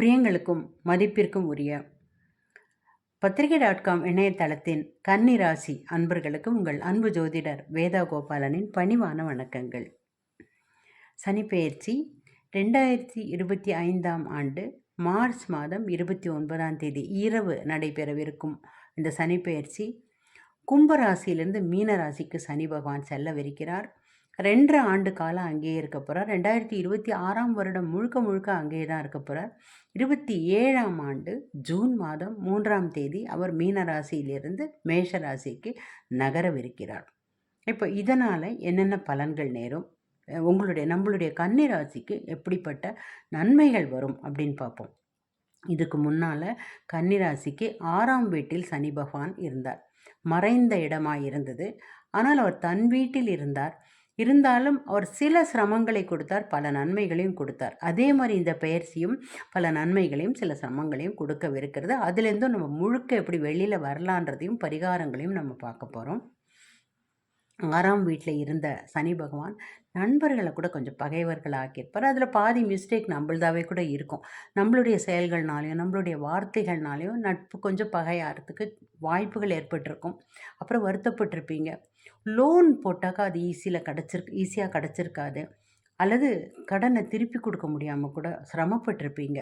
பிரியங்களுக்கும் மதிப்பிற்கும் உரிய பத்திரிகை டாட் காம் இணையதளத்தின் கன்னிராசி அன்பர்களுக்கு உங்கள் அன்பு ஜோதிடர் வேதா கோபாலனின் பணிவான வணக்கங்கள். சனிப்பெயர்ச்சி ரெண்டாயிரத்தி இருபத்தி ஐந்தாம் ஆண்டு மார்ச் மாதம் இருபத்தி ஒன்பதாம் தேதி இரவு நடைபெறவிருக்கும் இந்த சனிப்பெயர்ச்சி கும்பராசியிலிருந்து மீனராசிக்கு சனி பகவான் செல்லவிருக்கிறார். ரெண்டரை ஆண்டு காலம் அங்கேயே இருக்க போகிறார் ரெண்டாயிரத்தி இருபத்தி ஆறாம் வருடம் முழுக்க முழுக்க அங்கேயே தான் இருக்க போகிறார் இருபத்தி ஏழாம் ஆண்டு ஜூன் மாதம் மூன்றாம் தேதி அவர் மீன ராசியிலிருந்து மேஷ ராசிக்கு நகரவிருக்கிறார். இப்போ இதனால் என்னென்ன பலன்கள் நேரும்? உங்களுடைய நம்மளுடைய கன்னி ராசிக்கு எப்படிப்பட்ட நன்மைகள் வரும் அப்படின்னு பார்ப்போம். இதுக்கு முன்னால் கன்னிராசிக்கு ஆறாம் வீட்டில் சனி பகவான் இருந்தார். மறைந்த இடமாக இருந்தது. ஆனால் அவர் தன் வீட்டில் இருந்தார். இருந்தாலும் அவர் சில சிரமங்களை கொடுத்தார் பல நன்மைகளையும் கொடுத்தார். அதே மாதிரி இந்த பயிற்சியும் பல நன்மைகளையும் சில சிரமங்களையும் கொடுக்கவிருக்கிறது. அதுலேருந்தும் நம்ம முழுக்க எப்படி வெளியில் வரலான்றதையும் பரிகாரங்களையும் நம்ம பார்க்க போகிறோம் ஆறாம் வீட்டில் இருந்த சனி பகவான் நண்பர்களை கூட கொஞ்சம் பகைவர்கள் ஆக்கியிருப்பார் அதில் பாதி மிஸ்டேக் நம்மள்தாவே கூட இருக்கும். நம்மளுடைய செயல்கள்னாலையும் நம்மளுடைய வார்த்தைகள்னாலையும் நட்பு கொஞ்சம் பகையாகிறதுக்கு வாய்ப்புகள் ஏற்பட்டிருக்கும். அப்புறம் வருத்தப்பட்டிருப்பீங்க. லோன் போட்டாக்கா அது ஈஸியில் கிடச்சிருக்கு ஈஸியாக கிடச்சிருக்காது. அல்லது கடனை திருப்பி கொடுக்க முடியாமல் கூட சிரமப்பட்டிருப்பீங்க.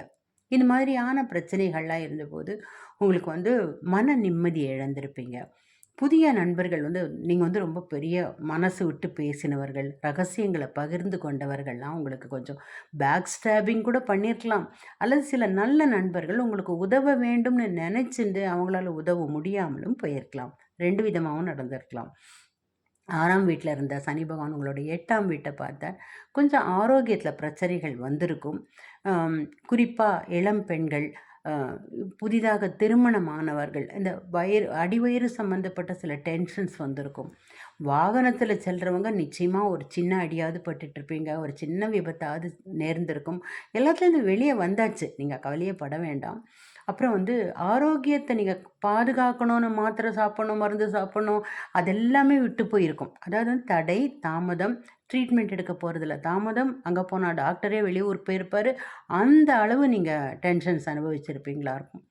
இந்த மாதிரியான பிரச்சனைகள்லாம் இருந்தபோது உங்களுக்கு வந்து மன நிம்மதி இழந்திருப்பீங்க. புதிய நண்பர்கள் வந்து நீங்கள் வந்து ரொம்ப பெரிய மனசு விட்டு பேசினவர்கள் ரகசியங்களை பகிர்ந்து கொண்டவர்கள்லாம் உங்களுக்கு கொஞ்சம் பேக் ஸ்டாபிங் கூட பண்ணியிருக்கலாம் அல்லது சில நல்ல நண்பர்கள் உங்களுக்கு உதவ வேண்டும்னு நினச்சிட்டு அவங்களால உதவ முடியாமலும் போயிருக்கலாம். ரெண்டு விதமாகவும் நடந்திருக்கலாம். ஆறாம் வீட்டில் இருந்த சனி பகவான் உங்களுடைய எட்டாம் வீட்டை பார்த்தா கொஞ்சம் ஆரோக்கியத்தில் பிரச்சனைகள் வந்திருக்கும். குறிப்பாக இளம் பெண்கள் புதிதாக திருமணமானவர்கள் இந்த வயிறு அடிவயிறு சம்மந்தப்பட்ட சில டென்ஷன்ஸ் வந்திருக்கும். வாகனத்தில் செல்கிறவங்க நிச்சயமாக ஒரு சின்ன அடியாவது பட்டுட்ருப்பீங்க ஒரு சின்ன விபத்தாவது நேர்ந்திருக்கும். எல்லாத்துலேருந்து வெளியே வந்தாச்சு. நீங்கள் கவலையே பட வேண்டாம். அப்புறம் வந்து ஆரோக்கியத்தை நீங்கள் பாதுகாக்கணும்னு மாத்திரை சாப்பிட்ணும் மருந்து சாப்பிட்ணும் அதெல்லாமே விட்டு போயிருக்கும். அதாவது தடை தாமதம் ட்ரீட்மெண்ட் எடுக்க போகிறதில்ல தாமதம் அங்கே போனால் டாக்டரே வெளியூர் போயிருப்பார். அந்த அளவு நீங்கள் டென்ஷன்ஸ் அனுபவிச்சிருப்பீங்களா இருக்கும்.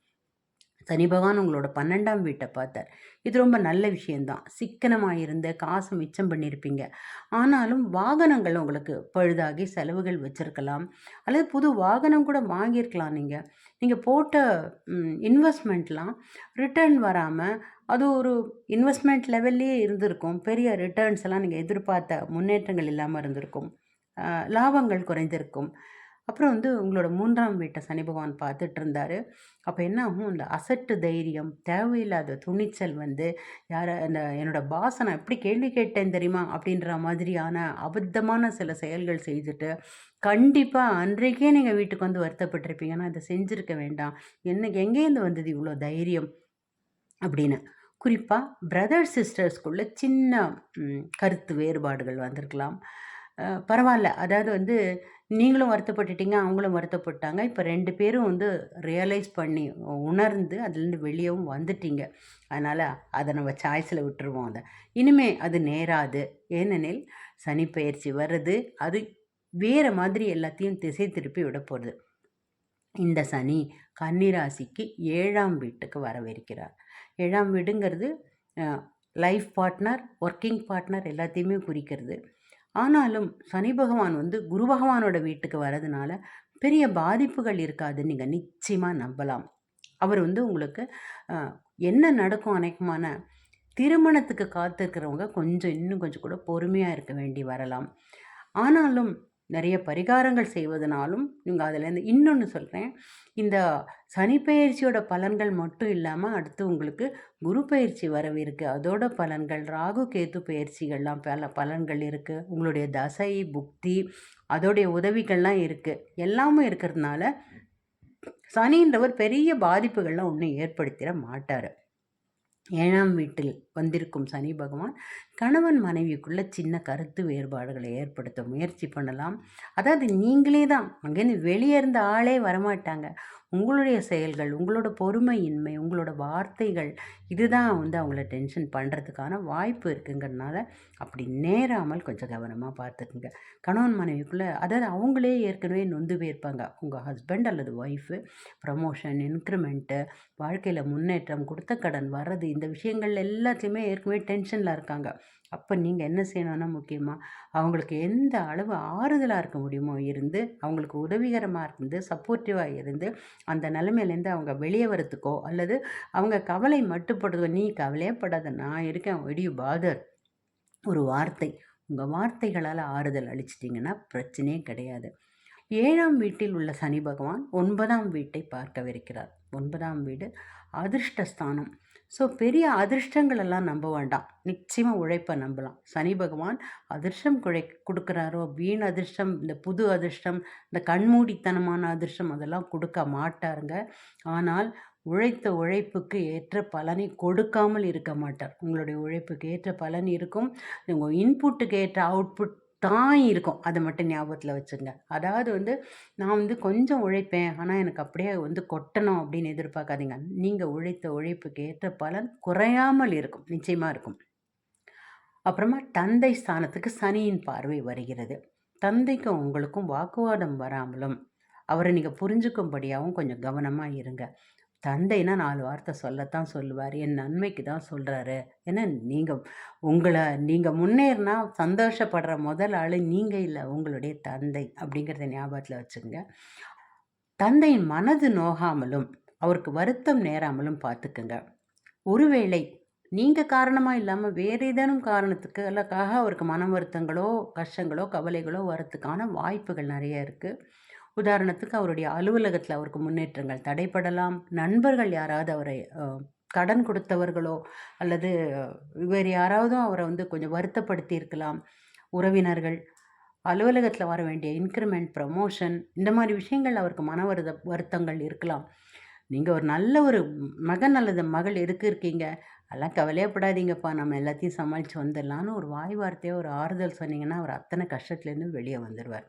சனி பகவான் உங்களோட பன்னெண்டாம் வீட்டை பார்த்தார். இது ரொம்ப நல்ல விஷயந்தான் சிக்கனமாக இருந்த காசு மிச்சம் பண்ணியிருப்பீங்க. ஆனாலும் வாகனங்கள் உங்களுக்கு பழுதாகி செலவுகள் வச்சுருக்கலாம். அல்லது புது வாகனம் கூட வாங்கியிருக்கலாம் நீங்கள் நீங்கள் போட்ட இன்வெஸ்ட்மெண்ட்லாம் ரிட்டர்ன் வராமல் அது ஒரு இன்வெஸ்ட்மெண்ட் லெவல்லையே இருந்திருக்கும். பெரிய ரிட்டர்ன்ஸ் எல்லாம் நீங்கள் எதிர்பார்த்த முன்னேற்றங்கள் இல்லாமல் இருந்திருக்கும். லாபங்கள் குறைந்திருக்கும். அப்புறம் வந்து உங்களோட மூன்றாம் வீட்டை சனி பகவான் பார்த்துட்டு இருந்தார் அப்போ என்ன ஆகும்? இந்த அசட்டு தைரியம் தேவையில்லாத துணிச்சல் வந்து யாரை அந்த என்னோடய பாசை நான் எப்படி கேள்வி கேட்டேன் தெரியுமா? அப்படின்ற மாதிரியான அபத்தமான சில செயல்கள் செய்துட்டு கண்டிப்பாக அன்றைக்கே நீங்கள் வீட்டுக்கு வந்து வருத்தப்பட்டிருப்பீங்க. ஆனால் இதை செஞ்சுருக்க வேண்டாம். என்ன எங்கேருந்து வந்தது இவ்வளோ தைரியம்? அப்படின்னு. குறிப்பாக பிரதர் சிஸ்டர்ஸ்குள்ளே சின்ன கருத்து வேறுபாடுகள் வந்திருக்கலாம். பரவாயில்ல அதாவது வந்து நீங்களும் வருத்தப்பட்டுட்டீங்க அவங்களும் வருத்தப்பட்டாங்க. இப்போ ரெண்டு பேரும் வந்து ரியலைஸ் பண்ணி உணர்ந்து அதுலேருந்து வெளியவும் வந்துட்டீங்க. அதனால் அதை நம்ம சாய்ஸில் விட்டுருவோம் அதை. இனிமே அது நேராது. ஏனெனில் சனி பயிற்சி வர்றது அது வேறு மாதிரி எல்லாத்தையும் திசை திருப்பி விட போகிறது இந்த சனி கன்னிராசிக்கு ஏழாம் வீட்டுக்கு வரவிருக்கிறார் ஏழாம் வீடுங்கிறது லைஃப் பார்ட்னர் ஒர்க்கிங் பார்ட்னர் எல்லாத்தையுமே குறிக்கிறது. ஆனாலும் சனி பகவான் வந்து குரு பகவானோட வீட்டுக்கு வரதுனால பெரிய பாதிப்புகள் இருக்காதுன்னு நீங்கள் நிச்சயமாக நம்பலாம். அவர் வந்து உங்களுக்கு என்ன நடக்கும் அனைக்குமான திருமணத்துக்கு காத்திருக்கிறவங்க கொஞ்சம் இன்னும் கொஞ்சம் கூட பொறுமையாக இருக்க வேண்டி வரலாம். ஆனாலும் நிறைய பரிகாரங்கள் செய்வதனாலும் நீங்கள் அதுலேருந்து இன்னொன்று சொல்கிறேன் இந்த சனி பயிற்சியோட பலன்கள் மட்டும் இல்லாமல் அடுத்து உங்களுக்கு குரு பயிற்சி வரவிருக்கு அதோட பலன்கள் ராகு கேத்து பயிற்சிகள்லாம் பல பலன்கள் இருக்குது உங்களுடைய தசை புக்தி அதோடைய உதவிகள்லாம் இருக்குது எல்லாமே இருக்கிறதுனால சனின்றவர் பெரிய பாதிப்புகள்லாம் ஒன்றும் ஏற்படுத்திட மாட்டார். ஏழாம் வீட்டில் வந்திருக்கும் சனி பகவான் கணவன் மனைவிக்குள்ள சின்ன கருத்து வேறுபாடுகளை ஏற்படுத்த முயற்சி பண்ணலாம். அதாவது நீங்களே தான் அங்கேருந்து வெளியே இருந்த ஆளே வரமாட்டாங்க. உங்களுடைய செயல்கள் உங்களோட பொறுமையின்மை உங்களோட வார்த்தைகள் இதுதான் வந்து அவங்கள டென்ஷன் பண்ணுறதுக்கான வாய்ப்பு இருக்குங்கிறதுனால அப்படி நேராமல் கொஞ்சம் கவனமாக பார்த்துக்குங்க. கணவன் மனைவிக்குள்ளே அதாவது அவங்களே ஏற்கனவே நொந்து போயிருப்பாங்க. உங்கள் ஹஸ்பண்ட் அல்லது ஒய்ஃபு ப்ரமோஷன் இன்க்ரிமெண்ட்டு வாழ்க்கையில் முன்னேற்றம் கொடுத்த கடன் வர்றது இந்த விஷயங்கள் எல்லாத்தையுமே ஏற்கனவே டென்ஷனில் இருக்காங்க. அப்போ நீங்கள் என்ன செய்யணும்னா முக்கியமாக அவங்களுக்கு எந்த அளவு ஆறுதலாக இருக்க முடியுமோ இருந்து அவங்களுக்கு உதவிகரமாக இருந்து சப்போர்ட்டிவாக இருந்து அந்த நிலைமையிலேருந்து அவங்க வெளியே வரத்துக்கோ அல்லது அவங்க கவலை மட்டுப்படுதோ நீ கவலையப்படாத நான் இருக்கேன் வெடியூ பாதர். ஒரு வார்த்தை. உங்கள் வார்த்தைகளால் ஆறுதல் அளிச்சிட்டிங்கன்னா பிரச்சனையே கிடையாது. ஏழாம் வீட்டில் உள்ள சனி பகவான் ஒன்பதாம் வீட்டை பார்க்கவிருக்கிறார். ஒன்பதாம் வீடு அதிர்ஷ்டஸ்தானம். ஸோ பெரிய அதிர்ஷ்டங்கள் எல்லாம் நம்ப வேண்டாம். நிச்சயமாக உழைப்பை நம்பலாம். சனி பகவான் அதிர்ஷ்டம் குழை கொடுக்குறாரோ வீண் அதிர்ஷ்டம் இந்த புது அதிர்ஷ்டம் இந்த கண்மூடித்தனமான அதிர்ஷ்டம் அதெல்லாம் கொடுக்க மாட்டாருங்க. ஆனால் உழைத்த உழைப்புக்கு ஏற்ற பலனை கொடுக்காமல் இருக்க மாட்டார். உங்களுடைய உழைப்புக்கு ஏற்ற பலன் இருக்கும். உங்கள் இன்புட்டுக்கு ஏற்ற அவுட்புட் தான் இருக்கும். அதை மட்டும் ஞாபகத்தில் வச்சுங்க அதாவது வந்து நான் வந்து கொஞ்சம் உழைப்பேன். ஆனால் எனக்கு அப்படியே வந்து கொட்டணும் அப்படின்னு எதிர்பார்க்காதீங்க. நீங்கள் உழைத்த உழைப்புக்கு ஏற்ற பலன் குறையாமல் இருக்கும். நிச்சயமாக இருக்கும். அப்புறமா தந்தை ஸ்தானத்துக்கு சனியின் பார்வை வருகிறது. தந்தைக்கும் உங்களுக்கும் வாக்குவாதம் வராமலும் அவரை நீங்கள் புரிஞ்சுக்கும்படியாகவும் கொஞ்சம் கவனமாக இருங்க. தந்தைனா நாலு வார்த்தை சொல்லத்தான் சொல்லுவார். என் நன்மைக்கு தான் சொல்கிறாரு ஏன்னா நீங்கள் உங்களை நீங்கள் முன்னேறினா சந்தோஷப்படுற முதல் ஆள் நீங்கள் இல்லை உங்களுடைய தந்தை அப்படிங்கிறத ஞாபகத்தில் வச்சுங்க தந்தையின் மனது நோகாமலும் அவருக்கு வருத்தம் நேராமலும் பார்த்துக்குங்க. ஒருவேளை நீங்கள் காரணமாக இல்லாமல் வேறு ஏதேனும் காரணத்துக்கு அல்லக்காக அவருக்கு மன வருத்தங்களோ கஷ்டங்களோ கவலைகளோ வரத்துக்கான வாய்ப்புகள் நிறைய இருக்குது உதாரணத்துக்கு அவருடைய அலுவலகத்தில் அவருக்கு முன்னேற்றங்கள் தடைப்படலாம் நண்பர்கள் யாராவது அவரை கடன் கொடுத்தவர்களோ அல்லது வேறு யாராவதும் அவரை வந்து கொஞ்சம் வருத்தப்படுத்தி இருக்கலாம் உறவினர்கள் அலுவலகத்தில் வர வேண்டிய இன்க்ரிமெண்ட் ப்ரமோஷன் இந்த மாதிரி விஷயங்கள் அவருக்கு மன வருத வருத்தங்கள் இருக்கலாம். நீங்கள் ஒரு நல்ல ஒரு மகன் அல்லது மகள் எதுக்கு இருக்கீங்க? அதெல்லாம் கவலையப்படாதீங்கப்பா நம்ம எல்லாத்தையும் சமாளித்து வந்துடலான்னு ஒரு வாய் வார்த்தையாக ஒரு ஆறுதல் சொன்னீங்கன்னா அவர் அத்தனை கஷ்டத்துலேருந்து வெளியே வந்துடுவார்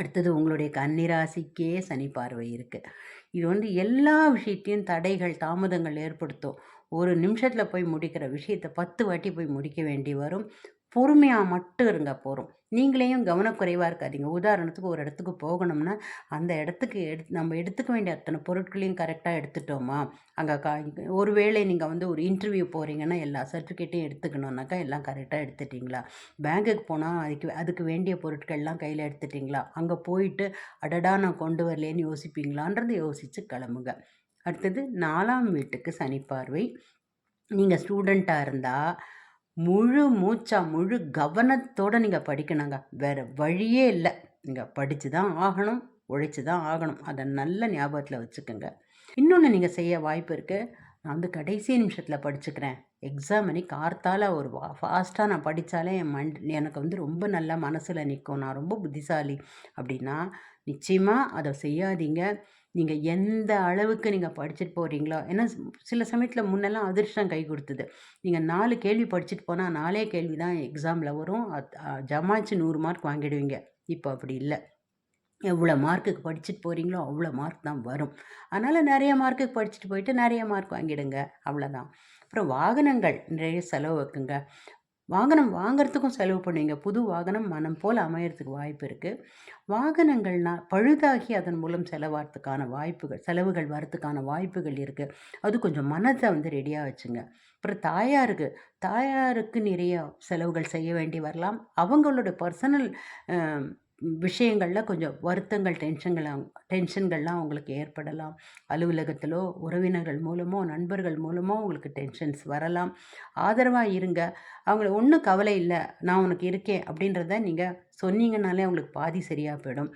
அடுத்தது உங்களுடைய கன்னிராசிக்கே சனி பார்வை இருக்குது இது வந்து எல்லா விஷயத்தையும் தடைகள் தாமதங்கள் ஏற்படுத்தும். ஒரு நிமிஷத்தில் போய் முடிக்கிற விஷயத்தை பத்து வாட்டி போய் முடிக்க வேண்டி வரும். பொறுமையாக மட்டும் இருங்க போகிறோம் நீங்களையும் கவனக்குறைவாக இருக்காதீங்க. உதாரணத்துக்கு ஒரு இடத்துக்கு போகணும்னா அந்த இடத்துக்கு எடு நம்ம எடுத்துக்க வேண்டிய அத்தனை பொருட்களையும் கரெக்டாக எடுத்துட்டோமா? அங்கே கா ஒரு வேளை நீங்கள் வந்து ஒரு இன்டர்வியூ போகிறீங்கன்னா எல்லா சர்டிஃபிகேட்டையும் எடுத்துக்கணுன்னாக்கா எல்லாம் கரெக்டாக எடுத்துட்டிங்களா? பேங்குக்கு போனால் அதுக்கு அதுக்கு வேண்டிய பொருட்கள்லாம் கையில் எடுத்துட்டிங்களா? அங்கே போயிட்டு அடடா நான் கொண்டு வரலேன்னு யோசிப்பீங்களான்றது யோசித்து கிளம்புங்க. அடுத்தது நாலாம் வீட்டுக்கு சனிப்பார்வை. நீங்கள் ஸ்டூடெண்ட்டாக இருந்தால் முழு மூச்சாக முழு கவனத்தோடு நீங்கள் படிக்கணுங்க. வேறு வழியே இல்லை. நீங்கள் படித்து தான் ஆகணும் உழைச்சி தான் ஆகணும். அதை நல்ல ஞாபகத்தில் வச்சுக்கோங்க. இன்னொன்று நீங்கள் செய்ய வாய்ப்பு இருக்குது நான் வந்து கடைசி நிமிஷத்தில் படிச்சுக்கிறேன். எக்ஸாம் அன்றைக்கி கார்த்தால் ஒரு ஃபாஸ்ட்டாக நான் படித்தாலே என் மண் எனக்கு வந்து ரொம்ப நல்லா மனசில் நிற்கும் நான் ரொம்ப புத்திசாலி. அப்படின்னா நிச்சயமாக அதை செய்யாதீங்க. நீங்கள் எந்த அளவுக்கு நீங்கள் படிச்சுட்டு போகிறீங்களோ ஏன்னா சில சமயத்தில் முன்னெல்லாம் அதிர்ஷ்டம் கை கொடுத்தது. நீங்கள் நாலு கேள்வி படிச்சுட்டு போனால் நாலே கேள்வி தான் எக்ஸாமில் வரும். ஜமாச்சு நூறு மார்க் வாங்கிடுவீங்க. இப்போ அப்படி இல்லை. எவ்வளோ மார்க்குக்கு படிச்சுட்டு போகிறீங்களோ அவ்வளோ மார்க் தான் வரும். அதனால் நிறைய மார்க்குக்கு படிச்சுட்டு போயிட்டு நிறைய மார்க் வாங்கிடுங்க. அவ்வளோதான் அப்புறம் வாகனங்கள் நிறைய செலவு வைக்குங்க. வாகனம் வாங்கிறதுக்கும் செலவு பண்ணுவீங்க புது வாகனம் மனம் போல் அமையறதுக்கு வாய்ப்பு இருக்குது வாகனங்கள்னா பழுதாகி அதன் மூலம் செலவாகிறதுக்கான வாய்ப்புகள் செலவுகள் வரத்துக்கான வாய்ப்புகள் இருக்குது அது கொஞ்சம் மனத்தை வந்து ரெடியாக வச்சுங்க. அப்புறம் தாயாருக்கு தாயாருக்கு நிறைய செலவுகள் செய்ய வேண்டி வரலாம். அவங்களோட பர்சனல் விஷயங்களில் கொஞ்சம் வருத்தங்கள் டென்ஷன்கள் டென்ஷன்கள்லாம் அவங்களுக்கு ஏற்படலாம். அலுவலகத்திலோ உறவினர்கள் மூலமோ நண்பர்கள் மூலமோ உங்களுக்கு டென்ஷன்ஸ் வரலாம். ஆதரவாக இருங்க. அவங்கள ஒன்றும் கவலை இல்லை. நான் உனக்கு இருக்கேன் அப்படின்றத நீங்கள் சொன்னீங்கனாலே அவங்களுக்கு பாதி சரியாக போயிடும்.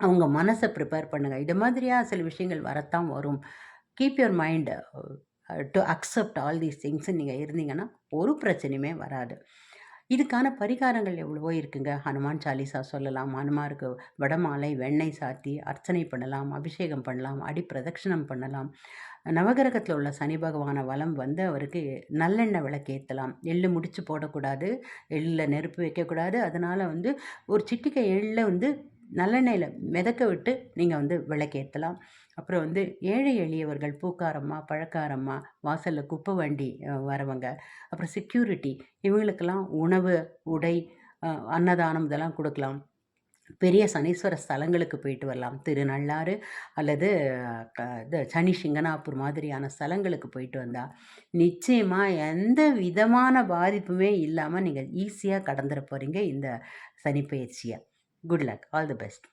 அவங்க மனசை ப்ரிப்பேர் பண்ணுங்கள் இது மாதிரியாக சில விஷயங்கள் வரத்தான் வரும். Keep your mind to accept all these things நீங்கள் இருந்தீங்கன்னா ஒரு பிரச்சனையுமே வராது. இதுக்கான பரிகாரங்கள் எவ்வளவோ இருக்குங்க. ஹனுமான் சாலிசா சொல்லலாம் ஹனுமாருக்கு வடமாலை வெண்ணெய் சாத்தி அர்ச்சனை பண்ணலாம் அபிஷேகம் பண்ணலாம் அடி பிரதட்சிணம் பண்ணலாம். நவகிரகத்தில் உள்ள சனி பகவான வளம் வந்து அவருக்கு நல்லெண்ணெய் விளக்கேற்றலாம் எள்ளு முடிச்சு போடக்கூடாது எள்ளில் நெருப்பு வைக்கக்கூடாது. அதனால் வந்து ஒரு சிட்டிக்கை எள்ளில் வந்து நல்லெண்ணெயில் மிதக்க விட்டு நீங்கள் வந்து விளக்கேற்றலாம் அப்புறம் வந்து ஏழை எளியவர்கள் பூக்காரம்மா பழக்காரம்மா வாசலில் குப்பை வண்டி வரவங்க அப்புறம் செக்யூரிட்டி இவங்களுக்கெல்லாம் உணவு உடை அன்னதானம் இதெல்லாம் கொடுக்கலாம். பெரிய சனீஸ்வர ஸ்தலங்களுக்கு போயிட்டு வரலாம். திருநள்ளாறு அல்லது க இது சனி சிங்கனாப்பூர் மாதிரியான ஸ்தலங்களுக்கு போயிட்டு வந்தால் நிச்சயமாக எந்த விதமான பாதிப்புமே இல்லாமல் நீங்கள் ஈஸியாக கடந்துட போகிறீங்க இந்த சனிப்பயிற்சியை good luck all the best